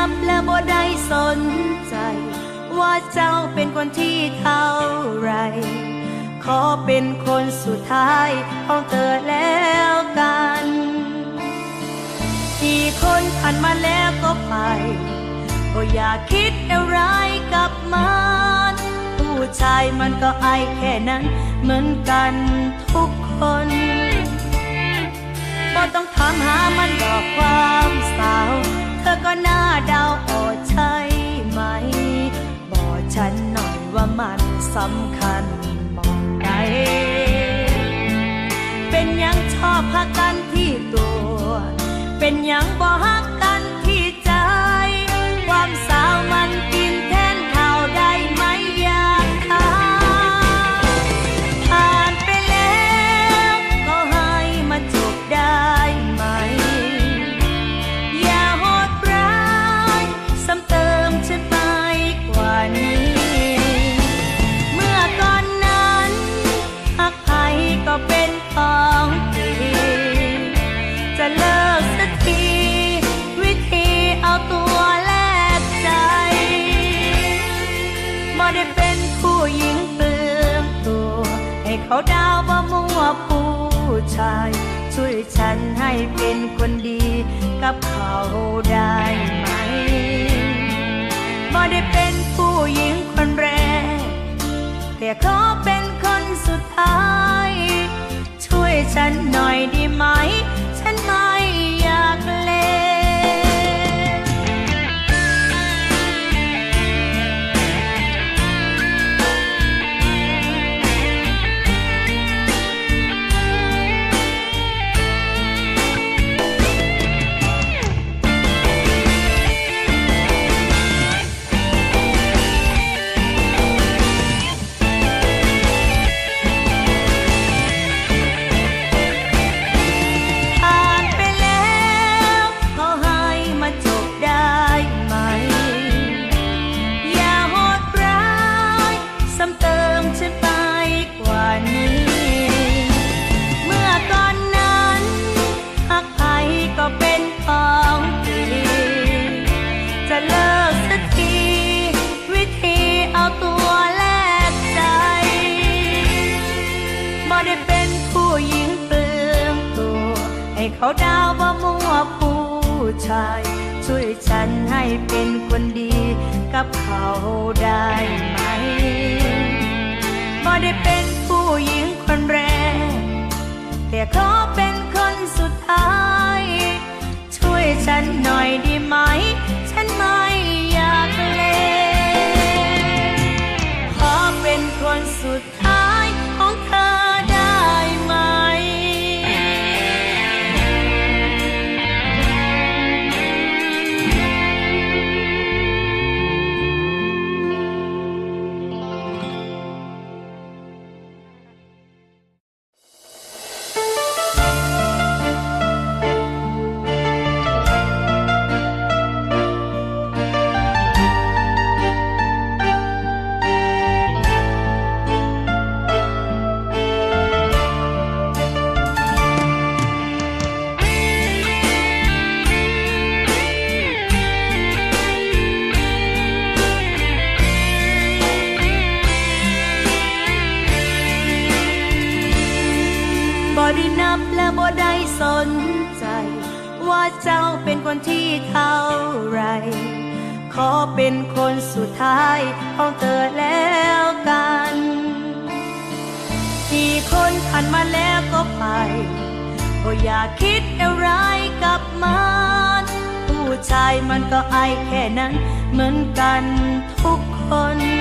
ได้นับและบ่ได้สนใจ ว่าเจ้าเป็นคนที่เท่าไร ขอเป็นคนสุดท้ายของเธอแล้วกันที่คนผ่านมาแล้วก็ไป ก็อย่าคิดอะไรกับมัน ผู้ชายมันก็ไอายแค่นั้น เหมือนกันทุกคน สำคัญมองใดเป็นยังชอบพักกันที่ตัว เป็นยังบ่ฮัก เขาดาวว่ามั่วผู้ชาย ช่วยฉันให้เป็นคนดีกับเขาได้ไหมบ่ได้เป็นผู้หญิงคนแรก แต่ขอเป็นคนสุดท้าย ช่วยฉันหน่อยดี เขาดาวว่มัวผู้ชาย ช่วยฉันให้เป็นคนดีกับเขาได้ไหมบ่ได้เป็นผู้หญิงคนแรก แต่ขอเป็นคนสุดท้าย ช่วยฉันหน่อยด้ไหม ฉันไม่อยากเล่นขอเป็นคนสุดท้าย ได้นับและบ่ได้สนใจ ว่าเจ้าเป็นคนที่เท่าไร ขอเป็นคนสุดท้ายของเธอแล้วกันที่คนผ่านมาแล้วก็ไป ก็อย่าคิดอะไรกับมันผู้ชายมันก็ไอายแค่นั้น เหมือนกันทุกคน